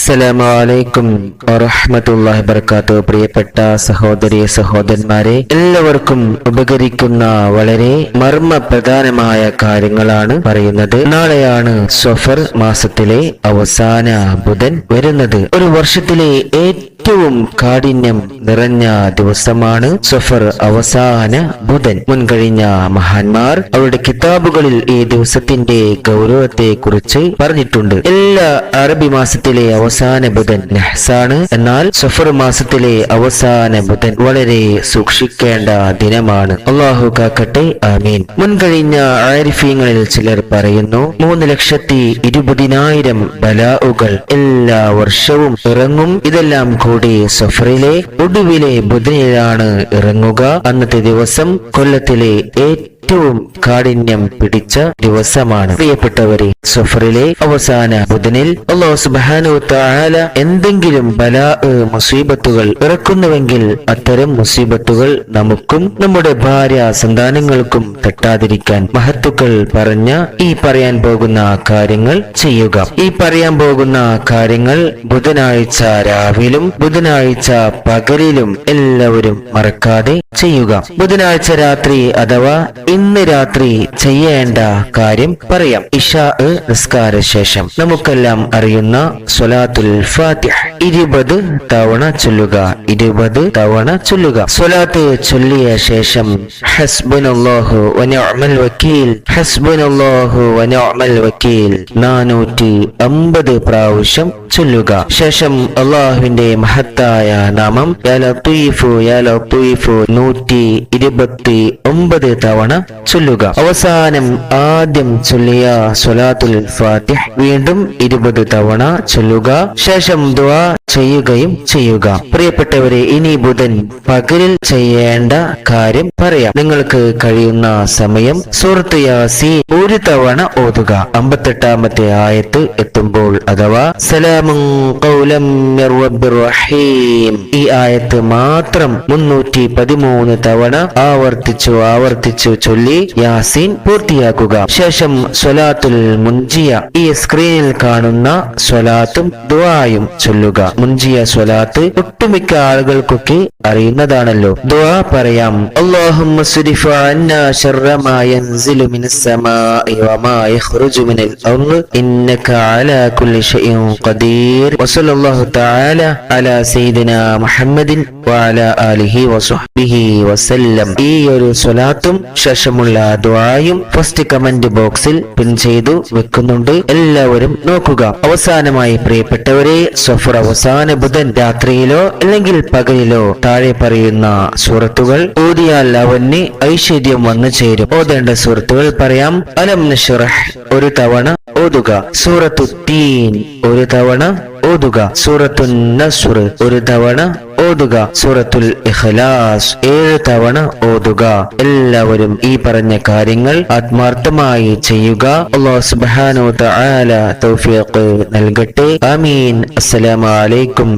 അസ്സലാമു അലൈക്കും വറഹ്മത്തുള്ളാഹി വബറകാത്തു പ്രിയപ്പെട്ട സഹോദരി സഹോദരന്മാരെ എല്ലാവർക്കും ഉപകരിക്കുന്ന വളരെ മർമ്മപ്രധാനമായ കാര്യങ്ങളാണ് പറയുന്നത്. നാളെയാണ് സഫർ മാസത്തിലെ അവസാന ബുധൻ വരുന്നത്. ഒരു വർഷത്തിലെ ഏറ്റവും കാഠിന്യം നിറഞ്ഞ ദിവസമാണ് സഫർ അവസാന ബുധൻ. മുൻകഴിഞ്ഞ മഹാന്മാർ അവരുടെ കിതാബുകളിൽ ഈ ദിവസത്തിന്റെ ഗൗരവത്തെ കുറിച്ച് പറഞ്ഞിട്ടുണ്ട്. എല്ലാ അറബി മാസത്തിലെ അവസാന ബുധൻ നെഹ്സാണ്. എന്നാൽ സഫർ മാസത്തിലെ അവസാന ബുധൻ വളരെ സൂക്ഷിക്കേണ്ട ദിനമാണ്. അള്ളാഹു കാക്കട്ടെ ആമീൻ. മുൻകഴിഞ്ഞ ആരിഫീങ്ങളിൽ ചിലർ പറയുന്നു മൂന്ന് ലക്ഷത്തി ഇരുപതിനായിരം ബലാഉകൾ എല്ലാ വർഷവും ഇറങ്ങും. ഇതെല്ലാം കൂടി സഫറിലെ ഒടുവിലെ ബുധനിലാണ് ഇറങ്ങുക. അന്നത്തെ ദിവസം കൊല്ലത്തിലെ ഏറ്റവും കാഠിന്യം പിടിച്ച ദിവസമാണ്. പ്രിയപ്പെട്ടവരെ സഫറിലെ അവസാന ബുധനിൽ അള്ളാഹു സുബാനു തആല എന്തെങ്കിലും ബലാ മുസീബത്തുകൾ ഇറക്കുന്നുവെങ്കിൽ അത്തരം മുസീബത്തുകൾ നമുക്കും നമ്മുടെ ഭാര്യ സന്താനങ്ങൾക്കും തട്ടാതിരിക്കാൻ മഹത്തുക്കൾ പറഞ്ഞ ഈ പറയാൻ പോകുന്ന കാര്യങ്ങൾ ചെയ്യുക. ഈ പറയാൻ പോകുന്ന കാര്യങ്ങൾ ബുധനാഴ്ച രാവിലും ബുധനാഴ്ച പകലിലും എല്ലാവരും മറക്കാതെ ചെയ്യുക. ബുധനാഴ്ച രാത്രി അഥവാ ഇന്ന് രാത്രി ചെയ്യേണ്ട കാര്യം പറയാം. ഇഷാ നിസ്കാര ശേഷം നമുക്കെല്ലാം അറിയുന്ന സൊലാത്തുൽ ഫാത്തിഹ. ഇരുപത് തവണ ചൊല്ലുക. ഇരുപത് തവണ ചൊല്ലുക. സൊലാത്ത് ചൊല്ലിയ ശേഷം ഹസ്ബുനല്ലാഹു വനിഅമൽ വക്കീൽ. ഹസ്ബുനല്ലാഹു വനിഅമൽ വക്കീൽ. നാനൂറ്റി അമ്പത് പ്രാവശ്യം ചൊല്ലുക. ശേഷം അള്ളാഹുവിന്റെ മഹത്തായ നാമം യാ ലത്തീഫു യാ ലത്തീഫു നൂറ്റി ഇരുപത്തി ഒമ്പത് തവണ ചൊല്ലുക. അവസാനം ആദ്യം ചൊല്ലിയ സൊലാത്തുൽ ഫാത്തിഹ് വീണ്ടും ഇരുപത് തവണ ചൊല്ലുക. ശേഷം ദ്വാ ചെയ്യുകയും ചെയ്യുക. പ്രിയപ്പെട്ടവരെ ഇനി ബുധൻ പകലിൽ ചെയ്യേണ്ട കാര്യം പറയാം. നിങ്ങൾക്ക് കഴിയുന്ന സമയം സുഹൃത്ത് യാസി ഒരു തവണ ഓതുക. അമ്പത്തെട്ടാമത്തെ ആയത്ത് എത്തുമ്പോൾ അഥവാ സലാമും ഈ ആയത്ത് മാത്രം മുന്നൂറ്റി പതിമൂന്ന് തവണ ആവർത്തിച്ചു ആവർത്തിച്ചു ചൊല്ലി യാസീൻ പൂർത്തിയാക്കുക. ശേഷം സ്വലാത്തുൽ മുൻജിയ ഈ സ്ക്രീനിൽ കാണുന്ന സ്വലാത്തും ദുആയും ചൊല്ലുക. മുൻജിയ സ്വലാത്ത് ഒട്ടുമിക്ക ആളുകൾക്കൊക്കെ അറിയുന്നതാണല്ലോ. ദുആ പറയാം തആല അലാ സയ്യിദിനാ മുഹമ്മദിൻ വഅലാ വസല്ലം. ഈ ഒരു സ്വലാത്തും ശേഷമുള്ള ദ്വായും ഫസ്റ്റ് കമന്റ് ബോക്സിൽ പിൻ ചെയ്തു വെക്കുന്നുണ്ട്. എല്ലാവരും നോക്കുക. അവസാനമായി പ്രിയപ്പെട്ടവരെ സഫർ അവസാന ബുധൻ രാത്രിയിലോ അല്ലെങ്കിൽ പകലിലോ താഴെ പറയുന്ന സൂറത്തുകൾ ഓതിയാൽ അവന് ഐശ്വര്യം വന്നു ചേരും. ഓതേണ്ട സൂറത്തുകൾ പറയാം. അലം നഷ്റഹ് ഒരു തവണ ഓതുക. സൂറത്തു തീൻ ഒരു തവണ ഓതുക. സൂറത്തുൽ നസ്ർ ഒരു തവണ ഓതുക. സൂറത്തുൽ ഇഖ്ലാസ് ഏഴ് തവണ ഓതുക. എല്ലാവരും ഈ പറഞ്ഞ കാര്യങ്ങൾ ആത്മാർത്ഥമായി ചെയ്യുക. അള്ളാഹു സുബ്ഹാനഹു തആല തൗഫീഖ് നൽകട്ടെ. ആമീൻ. അസ്സലാമു അലൈക്കും.